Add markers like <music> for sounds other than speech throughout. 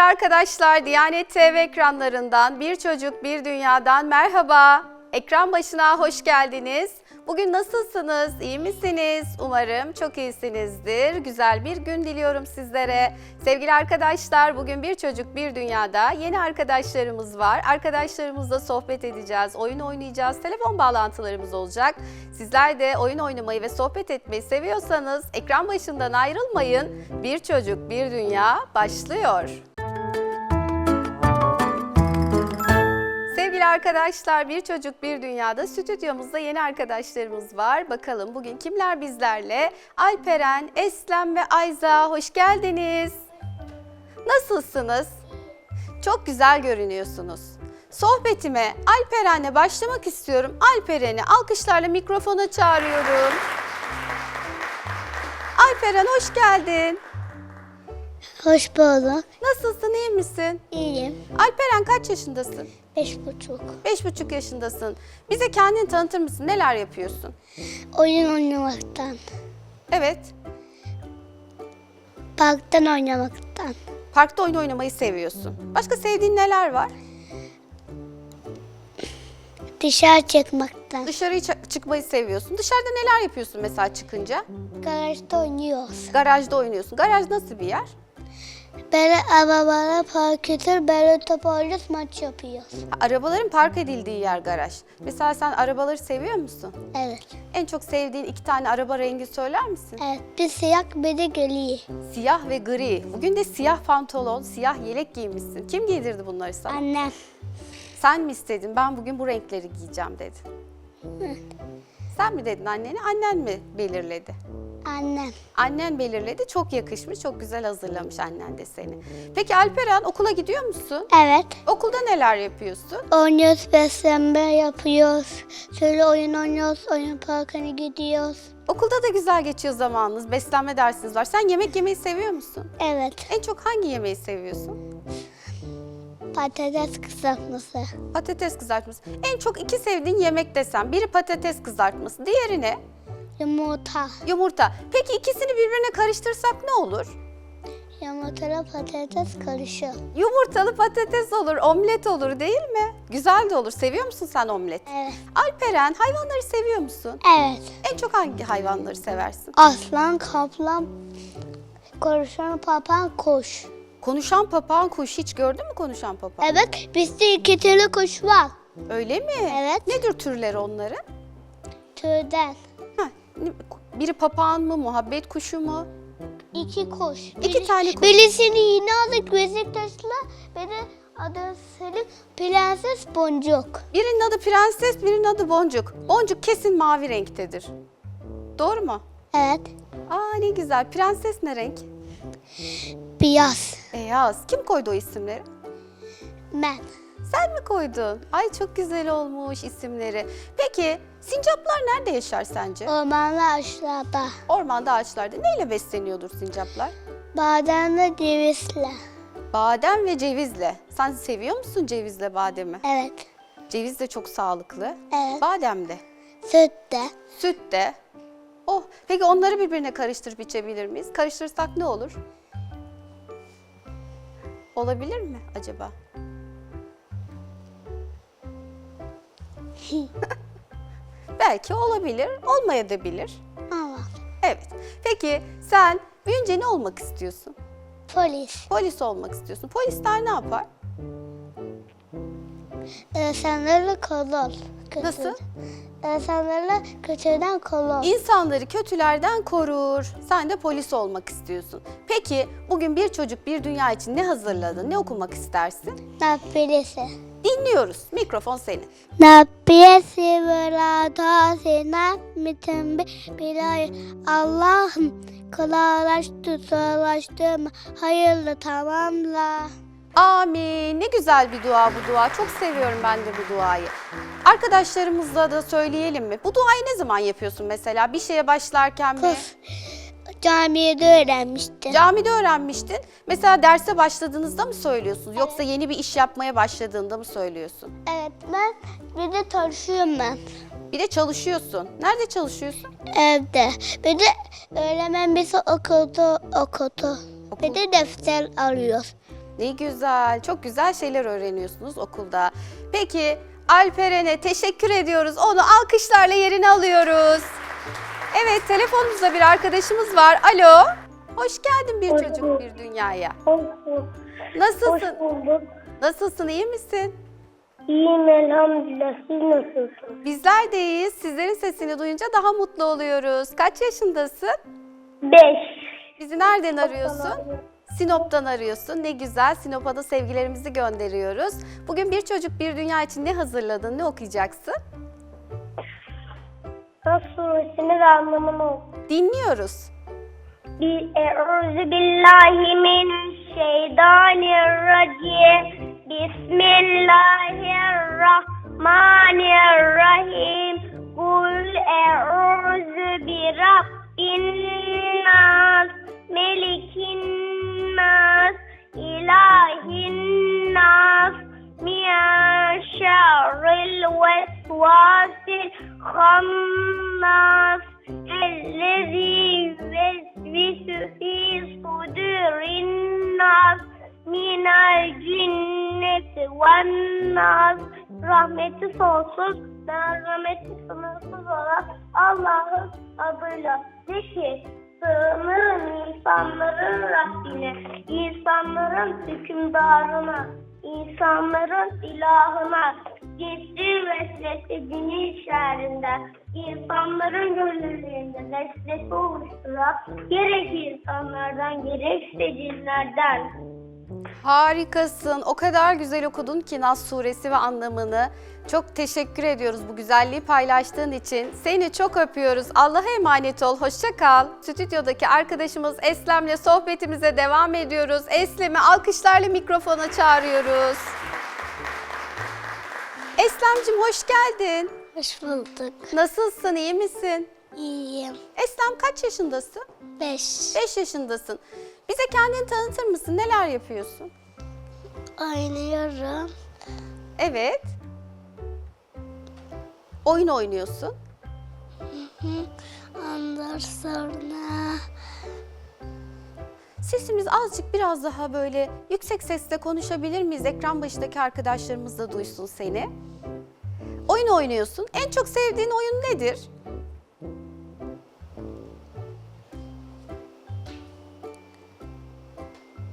Sevgili arkadaşlar, Diyanet TV ekranlarından Bir Çocuk Bir Dünya'dan merhaba. Ekran başına hoş geldiniz. Bugün nasılsınız? İyi misiniz? Umarım çok iyisinizdir. Güzel bir gün diliyorum sizlere. Sevgili arkadaşlar, bugün Bir Çocuk Bir Dünya'da yeni arkadaşlarımız var. Arkadaşlarımızla sohbet edeceğiz, oyun oynayacağız, telefon bağlantılarımız olacak. Sizler de oyun oynamayı ve sohbet etmeyi seviyorsanız ekran başından ayrılmayın. Bir Çocuk Bir Dünya başlıyor. Sevgili arkadaşlar, Bir Çocuk Bir Dünya'da stüdyomuzda yeni arkadaşlarımız var. Bakalım bugün kimler bizlerle? Alperen, Eslem ve Ayza hoş geldiniz. Nasılsınız? Çok güzel görünüyorsunuz. Sohbetime Alperen'le başlamak istiyorum. Alperen'i alkışlarla mikrofona çağırıyorum. Alperen hoş geldin. Hoş bulduk. Nasılsın, iyi misin? İyiyim. Alperen kaç yaşındasın? Beş buçuk. Beş buçuk yaşındasın. Bize kendini tanıtır mısın? Neler yapıyorsun? Oyun oynamaktan. Evet. Parktan oynamaktan. Parkta oyun oynamayı seviyorsun. Başka sevdiğin neler var? Dışarı çıkmaktan. Dışarıya çı- çıkmayı seviyorsun. Dışarıda neler yapıyorsun mesela çıkınca? Garajda oynuyoruz. Garajda oynuyorsun. Garaj nasıl bir yer? Böyle arabalara park edip böyle top oynuyoruz maç yapıyoruz. Arabaların park edildiği yer garaj. Mesela sen arabaları seviyor musun? Evet. En çok sevdiğin iki tane araba rengi söyler misin? Evet. Bir siyah bir de gri. Siyah ve gri. Bugün de siyah pantolon, siyah yelek giymişsin. Kim giydirdi bunları sana? Annem. Sen mi istedin? Ben bugün bu renkleri giyeceğim dedin. Sen mi dedin annene? Annen mi belirledi? Annem. Annen belirledi. Çok yakışmış, çok güzel hazırlamış annen de seni. Peki Alperen okula gidiyor musun? Evet. Okulda neler yapıyorsun? Oynuyoruz, beslenme yapıyoruz. Şöyle oyun oynuyoruz, oyun parkına gidiyoruz. Okulda da güzel geçiyor zamanınız. Beslenme dersiniz var. Sen yemek yemeyi seviyor musun? Evet. En çok hangi yemeği seviyorsun? Patates kızartması. Patates kızartması. En çok iki sevdiğin yemek desem. Biri patates kızartması, diğeri ne? Yumurta. Yumurta. Peki ikisini birbirine karıştırsak ne olur? Yumurtayla patates karışıyor. Yumurtalı patates olur, omlet olur değil mi? Güzel de olur. Seviyor musun sen omlet? Evet. Alperen, hayvanları seviyor musun? Evet. En çok hangi hayvanları seversin? Aslan, kaplan, konuşan papağan, kuş. Konuşan papağan kuş hiç gördün mü konuşan papağan? Evet, bizde iki türlü kuş var. Öyle mi? Evet. Nedir türleri onların? Türden. Ha, biri papağan mı, muhabbet kuşu mu? İki kuş. İki tane kuş. Birisini yine aldık Beşiktaş'la. Biri adı Selim, Prenses Boncuk. Birinin adı prenses, birinin adı boncuk. Boncuk kesin mavi renktedir. Doğru mu? Evet. Aa ne güzel. Prenses ne renk? Beyaz. Beyaz. Kim koydu o isimleri? Ben. Sen mi koydun? Ay çok güzel olmuş isimleri. Peki sincaplar nerede yaşar sence? Ormanlı aşağıda. Ormanda ağaçlarda. Neyle besleniyordur sincaplar? Bademle cevizle. Badem ve cevizle. Sen seviyor musun cevizle bademi? Evet. Ceviz de çok sağlıklı. Evet. Badem de. Süt de. Süt de. Oh, peki onları birbirine karıştırıp içebilir miyiz? Karıştırırsak ne olur? Olabilir mi acaba? <laughs> Belki olabilir, olmayabilir. Ama. Evet. Peki sen büyünce ne olmak istiyorsun? Polis. Polis olmak istiyorsun. Polisler ne yapar? İnsanları korur. Kötü. Nasıl? İnsanları kötüden korur. İnsanları kötülerden korur. Sen de polis olmak istiyorsun. Peki bugün bir çocuk bir dünya için ne hazırladın? Ne okumak istersin? Napilesi. Dinliyoruz. Mikrofon senin. Napiyesi burada sena mitin bilay Allah'ım kolaylaştı zorlaştırma hayırlı tamamla. Amin. Ne güzel bir dua bu dua. Çok seviyorum ben de bu duayı. Arkadaşlarımızla da söyleyelim mi? Bu duayı ne zaman yapıyorsun mesela? Bir şeye başlarken mi? Kız camide öğrenmiştim. Camide öğrenmiştin. Mesela derse başladığınızda mı söylüyorsunuz? Yoksa yeni bir iş yapmaya başladığında mı söylüyorsun? Evet ben bir de çalışıyorum ben Bir de çalışıyorsun. Nerede çalışıyorsun? evde. Bir de öğretmen bizi okudu okudu. Bir de defter alıyoruz. Ne güzel, çok güzel şeyler öğreniyorsunuz okulda. Peki Alperen'e teşekkür ediyoruz. Onu alkışlarla yerine alıyoruz. Evet, telefonumuzda bir arkadaşımız var. Alo. Hoş geldin bir Hoş çocuk bulduk. bir dünyaya. Hoş bulduk. Hoş Nasılsın? bulduk. Nasılsın? iyi misin? İyiyim elhamdülillah. Siz nasılsınız? Bizler de iyiyiz. Sizlerin sesini duyunca daha mutlu oluyoruz. Kaç yaşındasın? Beş. Bizi nereden arıyorsun? Sinop'tan arıyorsun. Ne güzel. Sinop'a da sevgilerimizi gönderiyoruz. Bugün bir çocuk bir dünya için ne hazırladın? Ne okuyacaksın? Suresini ve anlamını oku. Dinliyoruz. Bir Euzu billahi mineşşeytanirracim. Bismillahirrahmanirrahim. Kul euzu bi rabbin nas, melikin vesvasil hammas. الذي يوسوس في صدور الناس من الجنة والناس rahmeti sonsuz, merhameti sınırsız olan Allah'ın adıyla de ki sığınırım insanların Rabbine, insanların hükümdarına, insanların ilahına, ciddi vesvese dini şerrinden, insanların gönüllerinde vesvese oluşturan, gerek insanlardan gerekse cinlerden. Harikasın. O kadar güzel okudun ki Nas suresi ve anlamını. Çok teşekkür ediyoruz bu güzelliği paylaştığın için. Seni çok öpüyoruz. Allah'a emanet ol. Hoşça kal. Stüdyodaki arkadaşımız Eslem'le sohbetimize devam ediyoruz. Eslem'i alkışlarla mikrofona çağırıyoruz. Eslem'cim hoş geldin. Hoş bulduk. Nasılsın? iyi misin? İyiyim. Eslem kaç yaşındasın? Beş. 5 yaşındasın. Bize kendini tanıtır mısın? Neler yapıyorsun? Oynuyorum. Evet. Oyun oynuyorsun. Ondan sonra Sesimiz azıcık biraz daha böyle yüksek sesle konuşabilir miyiz? Ekran başındaki arkadaşlarımız da duysun seni. Oyun oynuyorsun. En çok sevdiğin oyun nedir?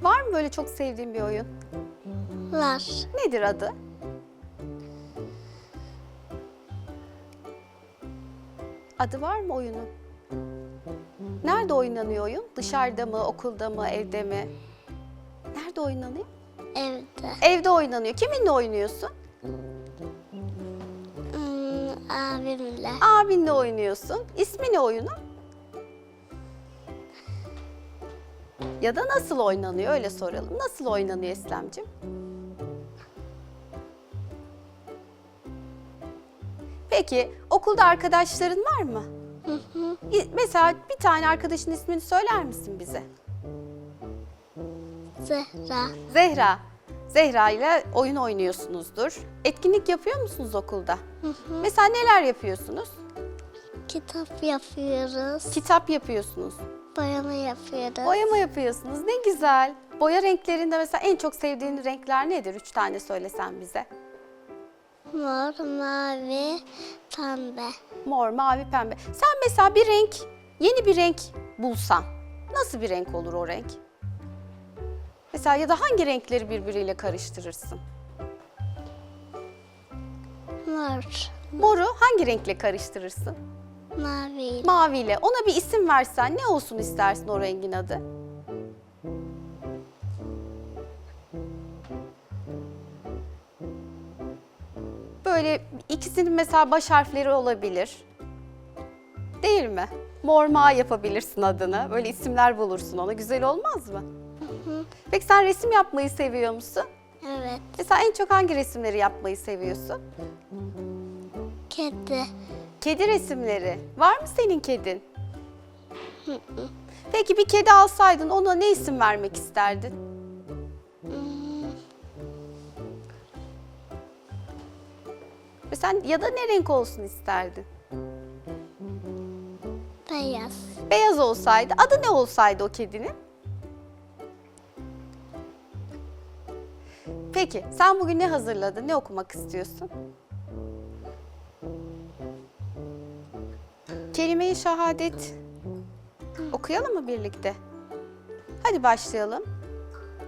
Var mı böyle çok sevdiğin bir oyun? var. Nedir adı? Adı var mı oyunun? Nerede oynanıyor oyun? Dışarıda mı, okulda mı, evde mi? Nerede oynanıyor? Evde. Evde oynanıyor. Kiminle oynuyorsun? Hmm, abimle. Abinle oynuyorsun. İsmi ne oyunun? Ya da nasıl oynanıyor öyle soralım. Nasıl oynanıyor Eslemcim? Peki okulda arkadaşların var mı? Mesela bir tane arkadaşın ismini söyler misin bize? Zehra. Zehra. Zehra ile oyun oynuyorsunuzdur. Etkinlik yapıyor musunuz okulda? Mesela neler yapıyorsunuz? Kitap yapıyoruz. Kitap yapıyorsunuz. Boyama yapıyoruz. Boyama yapıyorsunuz. Ne güzel. Boya renklerinde mesela en çok sevdiğin renkler nedir? Üç tane söylesen bize. Mor, mavi, pembe. Mor, mavi, pembe. Sen mesela bir renk, yeni bir renk bulsan nasıl bir renk olur o renk? Mesela ya da hangi renkleri birbiriyle karıştırırsın? Mor, Moru hangi renkle karıştırırsın? mavi, Maviyle. Ona bir isim versen ne olsun istersin o rengin adı? Böyle ikisinin mesela baş harfleri olabilir. Değil mi? Mor ma yapabilirsin adını. Böyle isimler bulursun ona. Güzel olmaz mı? Peki sen resim yapmayı seviyor musun? evet, Mesela en çok hangi resimleri yapmayı seviyorsun? kedi, Kedi resimleri. Var mı senin kedin? Peki bir kedi alsaydın ona ne isim vermek isterdin? Mesela ya da ne renk olsun isterdin? beyaz, Beyaz olsaydı, adı ne olsaydı o kedinin? Peki sen bugün ne hazırladın? Ne okumak istiyorsun? Kelime-i şehadet okuyalım mı birlikte? Hadi başlayalım.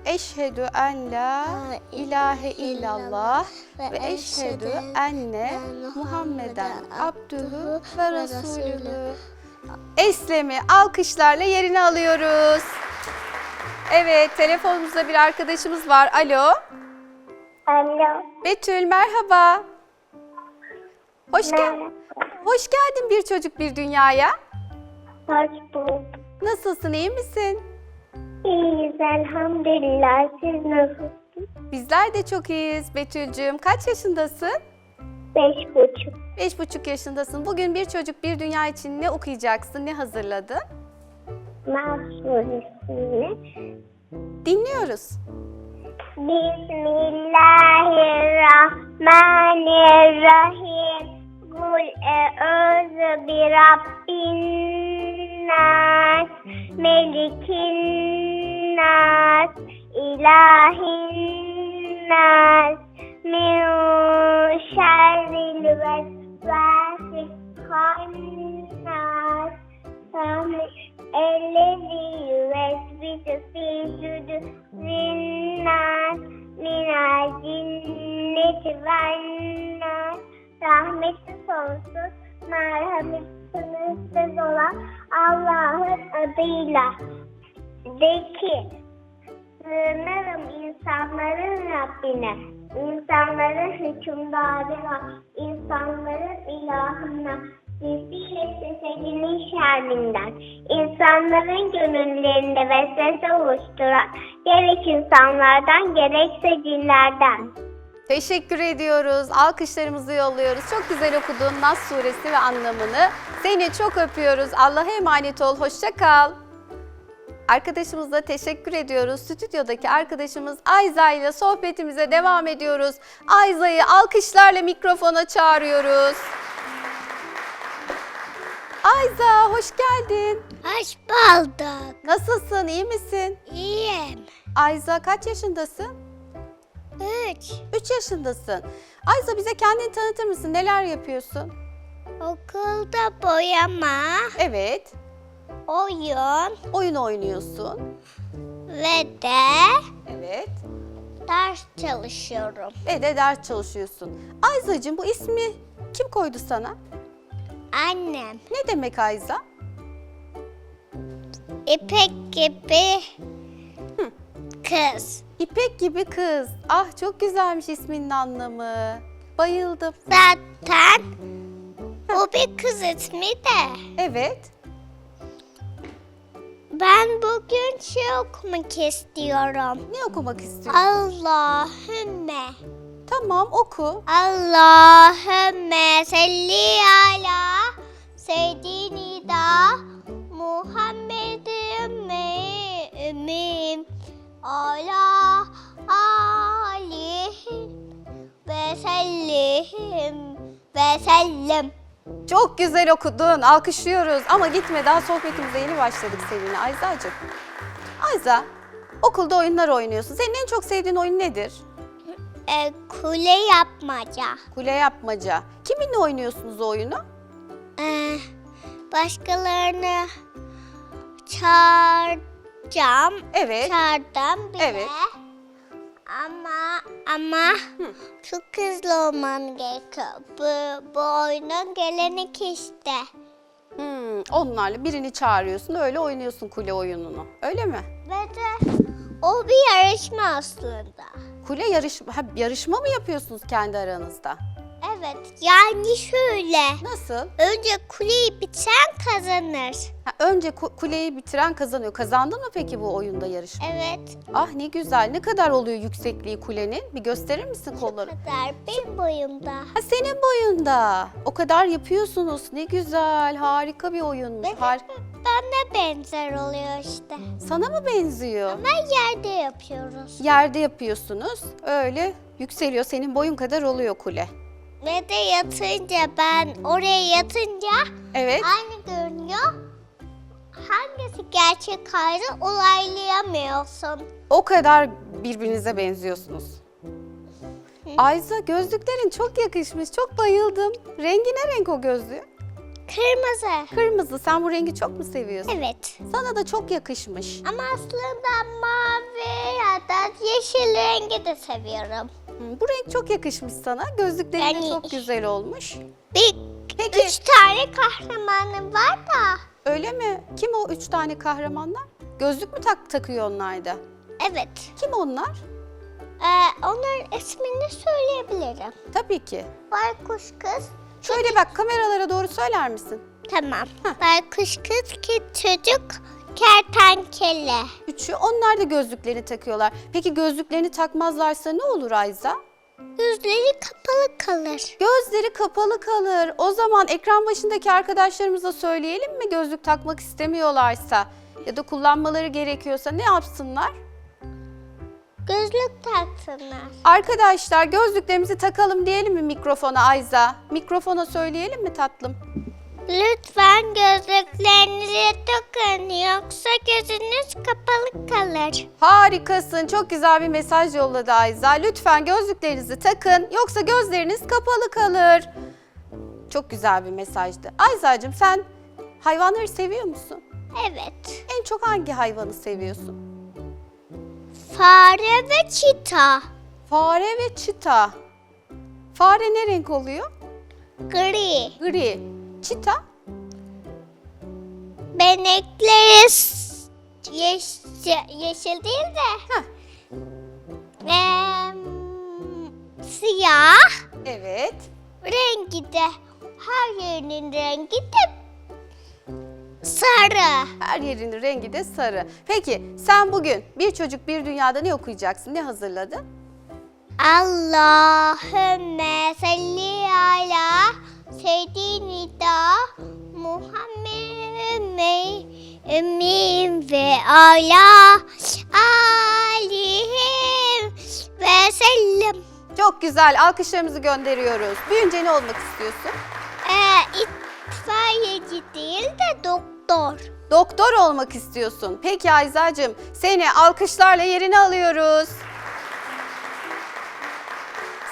Eşhedü en la ilahe illallah ve eşhedü enne Muhammeden abdühü ve resulühü. Eslem'i alkışlarla yerine alıyoruz. Evet, telefonumuzda bir arkadaşımız var. Alo. Alo. Betül merhaba. Hoş gel. Hoş geldin bir çocuk bir dünyaya. Hoş bulduk. Nasılsın, iyi misin? İyiyiz elhamdülillah. Siz nasılsınız? Bizler de çok iyiyiz Betül'cüğüm. Kaç yaşındasın? Beş buçuk. Beş buçuk yaşındasın. Bugün bir çocuk bir dünya için ne okuyacaksın, ne hazırladın? Mahsuresini. Dinliyoruz. Bismillahirrahmanirrahim. Kul e'ûzü bi rabbin nas, melikin nas, ilahin nas, min şerril vesvasi hannas. Ellezî yüvesvisu fî sudurinnas minel cinneti vennas. Rahmeti sonsuz, merhameti sınırsız olan Allah'ın adıyla. De ki, sığınırım insanların Rabbine, insanların hükümdarına, insanların ilahına, Zilfiyle sesinin şerrinden, insanların gönüllerinde vesvese oluşturan, gerek insanlardan gerekse cinlerden. Teşekkür ediyoruz. Alkışlarımızı yolluyoruz. Çok güzel okudun Nas suresi ve anlamını. Seni çok öpüyoruz. Allah'a emanet ol. Hoşça kal. Arkadaşımıza teşekkür ediyoruz. Stüdyodaki arkadaşımız Ayza ile sohbetimize devam ediyoruz. Ayza'yı alkışlarla mikrofona çağırıyoruz. Ayza hoş geldin. Hoş bulduk. Nasılsın? iyi misin? İyiyim. Ayza kaç yaşındasın? Üç. 3 yaşındasın. Ayza bize kendini tanıtır mısın? Neler yapıyorsun? Okulda boyama, Evet. oyun Oyun oynuyorsun. ve de Evet. ders çalışıyorum. Ve de ders çalışıyorsun. Ayzacığım bu ismi kim koydu sana? Annem Ne demek Ayza? ipek gibi kız. İpek gibi kız. Ah çok güzelmiş isminin anlamı. Bayıldım. Zaten o bir kız ismi de. Evet. Ben bugün şey okumak istiyorum. Ne okumak istiyorsun? Allahümme. Tamam oku. Allahümme salli ala seyyidina Muhammedin ümmin ala alihi ve sellim ve sellem. Çok güzel okudun. Alkışlıyoruz. Ama gitme daha sohbetimize yeni başladık seninle Ayzacığım. Ayza, okulda oyunlar oynuyorsun. Senin en çok sevdiğin oyun nedir? E, kule yapmaca. Kule yapmaca. Kiminle oynuyorsunuz o oyunu? E, başkalarını çağıracağım. Evet. Çağırdım bile. Evet. Ama ama çok hızlı olman gerekiyor. Bu, bu oyunun gelenek işte. Hmm, onlarla birini çağırıyorsun, öyle oynuyorsun kule oyununu. Öyle mi? Ve de o bir yarışma aslında. Kule yarış ha, yarışma mı yapıyorsunuz kendi aranızda? Evet yani şöyle. Nasıl? Önce kuleyi biten kazanır. Ha, önce ku- kuleyi bitiren kazanıyor. Kazandın mı peki bu oyunda yarışma? Evet. Ah ne güzel. Ne kadar oluyor yüksekliği kulenin? Bir gösterir misin kolları? kadar benim boyumda. Ha senin boyunda. O kadar yapıyorsunuz. Ne güzel. Harika bir oyunmuş. Ve Har- bana benzer oluyor işte. Sana mı benziyor? Ama yerde yapıyoruz. Yerde yapıyorsunuz. Öyle yükseliyor. Senin boyun kadar oluyor kule. Ve de yatınca ben oraya yatınca Evet. aynı görünüyor. Hangisi gerçek ayrı olaylayamıyorsun. O kadar birbirinize benziyorsunuz. Ayza gözlüklerin çok yakışmış. Çok bayıldım. Rengi ne renk o gözlüğü? Kırmızı. Kırmızı. Sen bu rengi çok mu seviyorsun? Evet. Sana da çok yakışmış. Ama aslında mavi ya da yeşil rengi de seviyorum. Hı, Bu renk çok yakışmış sana. Gözlüklerin de Yani- çok güzel olmuş. Bir, Peki. üç tane kahramanım var da. Öyle mi? Kim o üç tane kahramanlar? Gözlük mü tak takıyor onlar da? Evet. Kim onlar? Ee, onların ismini söyleyebilirim. Tabii ki. Baykuş kız. Şöyle bak kameralara doğru söyler misin? Tamam. Baykuş kız ki çocuk kertenkele. Üçü. Onlar da gözlüklerini takıyorlar. Peki gözlüklerini takmazlarsa ne olur Ayza? Gözleri kapalı kalır. Gözleri kapalı kalır. O zaman ekran başındaki arkadaşlarımıza söyleyelim mi gözlük takmak istemiyorlarsa ya da kullanmaları gerekiyorsa ne yapsınlar? Gözlük taksınlar. Arkadaşlar gözlüklerimizi takalım diyelim mi mikrofona Ayza? Mikrofona söyleyelim mi tatlım? Lütfen gözlüklerinizi takın yoksa gözünüz kapalı kalır. Harikasın. Çok güzel bir mesaj yolladı Ayza. Lütfen gözlüklerinizi takın yoksa gözleriniz kapalı kalır. Çok güzel bir mesajdı. Ayzacığım sen hayvanları seviyor musun? Evet. En çok hangi hayvanı seviyorsun? Fare ve çita. Fare ve çita. Fare ne renk oluyor? Gri. Gri. Çita? Benekleri yeş- yeşil değil de Heh. siyah Evet. rengi de her yerinin rengi de sarı. Her yerinin rengi de sarı. Peki sen bugün bir çocuk bir dünyada ne okuyacaksın? Ne hazırladın? Allahümme salli ala seyyidina Muhammed ümmin ve ala alihim ve sellem. Çok güzel. Alkışlarımızı gönderiyoruz. Büyünce ne olmak istiyorsun? Ee, itfaiyeci değil de doktor. Doktor olmak istiyorsun. Peki Ayzacığım seni alkışlarla yerine alıyoruz.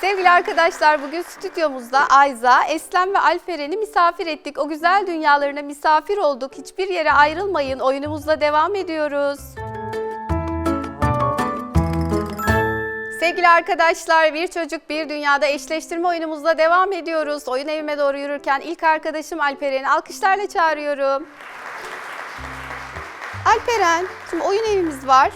Sevgili arkadaşlar bugün stüdyomuzda Ayza, Eslem ve Alperen'i misafir ettik. O güzel dünyalarına misafir olduk. Hiçbir yere ayrılmayın. Oyunumuzla devam ediyoruz. Sevgili arkadaşlar bir çocuk bir dünyada eşleştirme oyunumuzla devam ediyoruz. Oyun evime doğru yürürken ilk arkadaşım Alperen'i alkışlarla çağırıyorum. Alperen, şimdi oyun evimiz var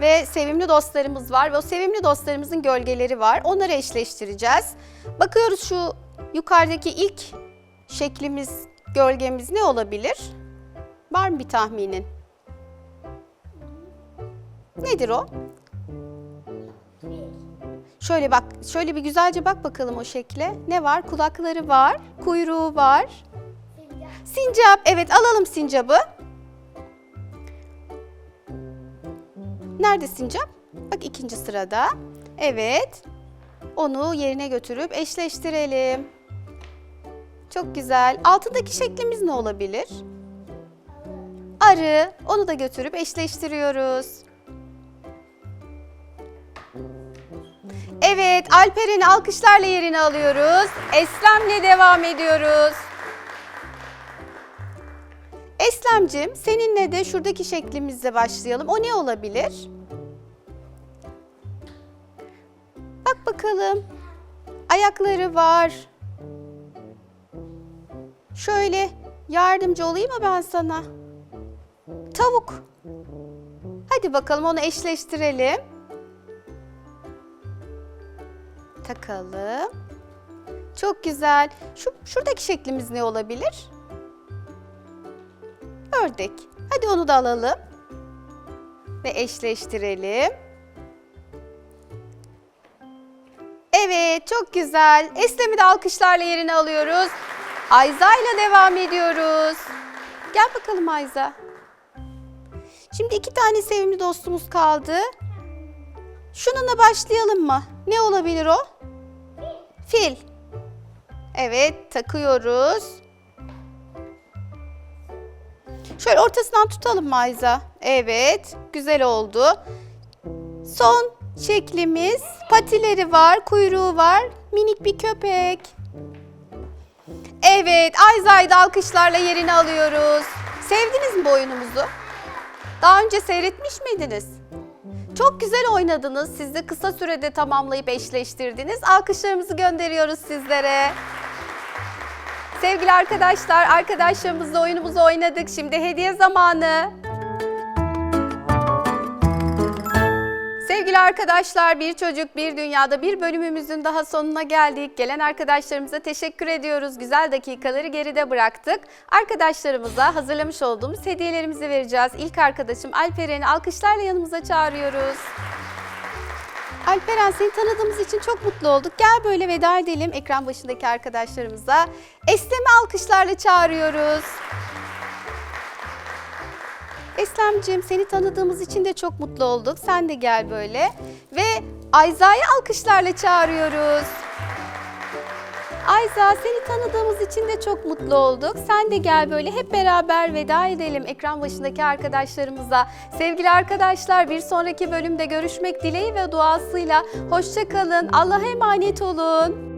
ve sevimli dostlarımız var ve o sevimli dostlarımızın gölgeleri var. Onları eşleştireceğiz. Bakıyoruz şu yukarıdaki ilk şeklimiz, gölgemiz ne olabilir? Var mı bir tahminin? Nedir o? Şöyle bak, şöyle bir güzelce bak bakalım o şekle. Ne var? Kulakları var, kuyruğu var. Sincap, evet alalım sincabı. Nerede sincap? Bak ikinci sırada. Evet. Onu yerine götürüp eşleştirelim. Çok güzel. Altındaki şeklimiz ne olabilir? Arı. Onu da götürüp eşleştiriyoruz. Evet, Alperen'i alkışlarla yerine alıyoruz. Eslem'le devam ediyoruz. Eslemcim, seninle de şuradaki şeklimizle başlayalım. O ne olabilir? Bak bakalım. Ayakları var. Şöyle yardımcı olayım mı ben sana? Tavuk. Hadi bakalım onu eşleştirelim. Takalım. Çok güzel. Şu şuradaki şeklimiz ne olabilir? Ördek. Hadi onu da alalım. Ve eşleştirelim. Evet, çok güzel. Eslem'i de alkışlarla yerine alıyoruz. Ayza ile devam ediyoruz. Gel bakalım Ayza. Şimdi iki tane sevimli dostumuz kaldı. Şununla başlayalım mı? Ne olabilir o? Fil. Evet, takıyoruz. Şöyle ortasından tutalım mı Ayza? Evet, güzel oldu. Son şeklimiz. Patileri var, kuyruğu var. Minik bir köpek. Evet, Ayza'yı da alkışlarla yerine alıyoruz. Sevdiniz mi bu oyunumuzu? Daha önce seyretmiş miydiniz? Çok güzel oynadınız. Siz de kısa sürede tamamlayıp eşleştirdiniz. Alkışlarımızı gönderiyoruz sizlere. Sevgili arkadaşlar, arkadaşlarımızla oyunumuzu oynadık. Şimdi hediye zamanı. Sevgili arkadaşlar, Bir Çocuk Bir Dünyada bir bölümümüzün daha sonuna geldik. Gelen arkadaşlarımıza teşekkür ediyoruz. Güzel dakikaları geride bıraktık. Arkadaşlarımıza hazırlamış olduğumuz hediyelerimizi vereceğiz. İlk arkadaşım Alperen'i alkışlarla yanımıza çağırıyoruz. Alperen seni tanıdığımız için çok mutlu olduk. Gel böyle veda edelim ekran başındaki arkadaşlarımıza. Eslem'i alkışlarla çağırıyoruz. Eslemciğim seni tanıdığımız için de çok mutlu olduk. Sen de gel böyle. Ve Ayza'yı alkışlarla çağırıyoruz. Ayza seni tanıdığımız için de çok mutlu olduk. Sen de gel böyle hep beraber veda edelim ekran başındaki arkadaşlarımıza. Sevgili arkadaşlar bir sonraki bölümde görüşmek dileği ve duasıyla. Hoşça kalın. Allah'a emanet olun.